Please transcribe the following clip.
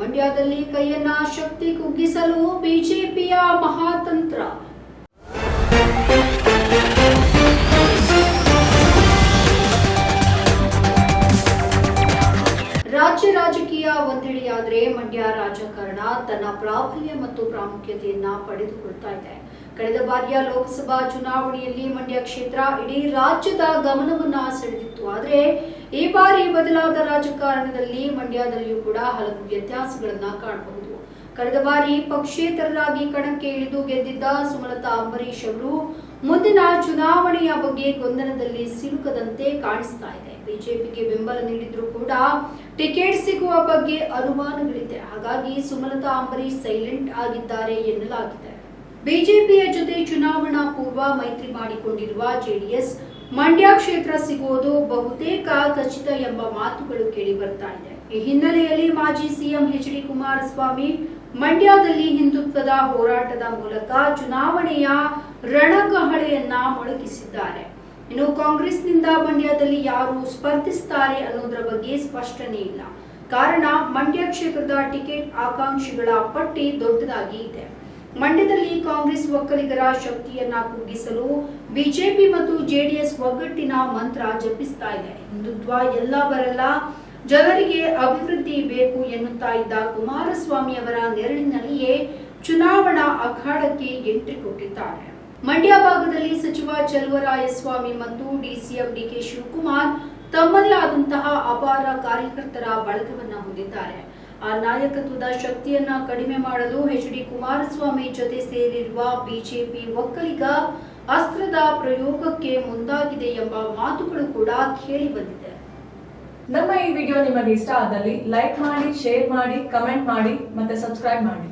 ಮಂಡ್ಯದಲ್ಲಿ ಕೈಯನ್ನ ಶಕ್ತಿ ಕುಗ್ಗಿಸಲು ಬಿಜೆಪಿಯ ಮಹಾತಂತ್ರ. ರಾಜ್ಯ ರಾಜಕೀಯ ಒಂದಿಳಿಯಾದ್ರೆ ಮಂಡ್ಯ ರಾಜಕಾರಣ ತನ್ನ ಪ್ರಾಬಲ್ಯ ಮತ್ತು ಪ್ರಾಮುಖ್ಯತೆಯನ್ನ ಪಡೆದುಕೊಳ್ತಾ ಇದೆ. ಕಳೆದ ಬಾರಿಯ ಲೋಕಸಭಾ ಚುನಾವಣೆಯಲ್ಲಿ ಮಂಡ್ಯ ಕ್ಷೇತ್ರ ಇಡೀ ರಾಜ್ಯದ ಗಮನವನ್ನ ಸೆಳೆದಿತ್ತು. ಆದರೆ ಈ ಬಾರಿ ಬದಲಾದ ರಾಜಕಾರಣದಲ್ಲಿ ಮಂಡ್ಯದಲ್ಲಿಯೂ ಕೂಡ ಹಲವು ವ್ಯತ್ಯಾಸಗಳನ್ನ ಕಾಣಬಹುದು. ಕಳೆದ ಬಾರಿ ಪಕ್ಷೇತರರಾಗಿ ಕಣಕ್ಕೆ ಇಳಿದು ಗೆದ್ದಿದ್ದ ಸುಮಲತಾ ಅಂಬರೀಶ್ ಅವರು ಮುಂದಿನ ಚುನಾವಣೆಯ ಬಗ್ಗೆ ಗೊಂದಲದಲ್ಲಿ ಸಿಲುಕದಂತೆ ಕಾಣಿಸ್ತಾ ಇದೆ. ಬಿಜೆಪಿಗೆ ಬೆಂಬಲ ನೀಡಿದ್ರು ಕೂಡ ಟಿಕೆಟ್ ಸಿಗುವ ಬಗ್ಗೆ ಅನುಮಾನಗಳಿದೆ. ಹಾಗಾಗಿ ಸುಮಲತಾ ಅಂಬರೀಶ್ ಸೈಲೆಂಟ್ ಆಗಿದ್ದಾರೆ ಎನ್ನಲಾಗಿದೆ. ಬಿಜೆಪಿಯ ಜೊತೆ ಚುನಾವಣಾ ಪೂರ್ವ ಮೈತ್ರಿ ಮಾಡಿಕೊಂಡಿರುವ ಜೆಡಿಎಸ್, ಮಂಡ್ಯ ಕ್ಷೇತ್ರ ಸಿಗುವುದು ಬಹುತೇಕ ಖಚಿತ ಎಂಬ ಮಾತುಗಳು ಕೇಳಿ ಬರ್ತಾ ಇದೆ. ಈ ಹಿನ್ನೆಲೆಯಲ್ಲಿ ಮಾಜಿ ಸಿಎಂ ಎಚ್ ಡಿ ಕುಮಾರಸ್ವಾಮಿ ಮಂಡ್ಯದಲ್ಲಿ ಹಿಂದುತ್ವದ ಹೋರಾಟದ ಮೂಲಕ ಚುನಾವಣೆಯ ರಣಕಹಳೆಯನ್ನ ಮೊಳಗಿಸಿದ್ದಾರೆ. ಇನ್ನು ಕಾಂಗ್ರೆಸ್ನಿಂದ ಮಂಡ್ಯದಲ್ಲಿ ಯಾರು ಸ್ಪರ್ಧಿಸುತ್ತಾರೆ ಅನ್ನೋದರ ಬಗ್ಗೆ ಸ್ಪಷ್ಟನೆ ಇಲ್ಲ. ಕಾರಣ ಮಂಡ್ಯ ಕ್ಷೇತ್ರದ ಟಿಕೆಟ್ ಆಕಾಂಕ್ಷಿಗಳ ಪಟ್ಟಿ ದೊಡ್ಡದಾಗಿ ಇದೆ. ಮಂಡ್ಯದಲ್ಲಿ ಕಾಂಗ್ರೆಸ್ ಒಕ್ಕಲಿಗರ ಶಕ್ತಿಯನ್ನ ಕುಗ್ಗಿಸಲು ಬಿಜೆಪಿ ಮತ್ತು ಜೆಡಿಎಸ್ ಒಗ್ಗಟ್ಟಿನ ಮಂತ್ರ ಜಪಿಸ್ತಾ ಇದೆ. ಹಿಂದುತ್ವ ಎಲ್ಲ ಬರಲ್ಲ ಜನರಿಗೆ ಅಭಿವೃದ್ಧಿ ಬೇಕು ಎನ್ನುತ್ತಾ ಇದ್ದ ಕುಮಾರಸ್ವಾಮಿ ಅವರ ನೆರಳಿನಲ್ಲಿಯೇ ಚುನಾವಣಾ ಅಖಾಡಕ್ಕೆ ಎಂಟ್ರಿ ಕೊಟ್ಟಿದ್ದಾರೆ. ಮಂಡ್ಯ ಭಾಗದಲ್ಲಿ ಸಚಿವ ಚಲುವರಾಯಸ್ವಾಮಿ ಮತ್ತು ಡಿಸಿಎಂ ಡಿಕೆ ಶಿವಕುಮಾರ್ ತಮ್ಮದೇ ಆದಂತಹ ಅಪಾರ ಕಾರ್ಯಕರ್ತರ ಬಳಗವನ್ನ ಹೊಂದಿದ್ದಾರೆ. ಆ ನಾಯಕತ್ವದ ಶಕ್ತಿಯನ್ನ ಕಡಿಮೆ ಮಾಡಲು ಎಚ್ ಡಿ ಕುಮಾರಸ್ವಾಮಿ ಜೊತೆ ಸೇರಿರುವ ಬಿಜೆಪಿ ಒಕ್ಕಲಿಗ ಅಸ್ತ್ರದ ಪ್ರಯೋಗಕ್ಕೆ ಮುಂದಾಗಿದೆ ಎಂಬ ಮಾತುಗಳು ಕೂಡ ಕೇಳಿ ಬಂದಿದೆ. ನಮ್ಮ ಈ ವಿಡಿಯೋ ನಿಮಗೆ ಇಷ್ಟ ಆದಲ್ಲಿ ಲೈಕ್ ಮಾಡಿ, ಶೇರ್ ಮಾಡಿ, ಕಮೆಂಟ್ ಮಾಡಿ ಮತ್ತೆ ಸಬ್ಸ್ಕ್ರೈಬ್ ಮಾಡಿ.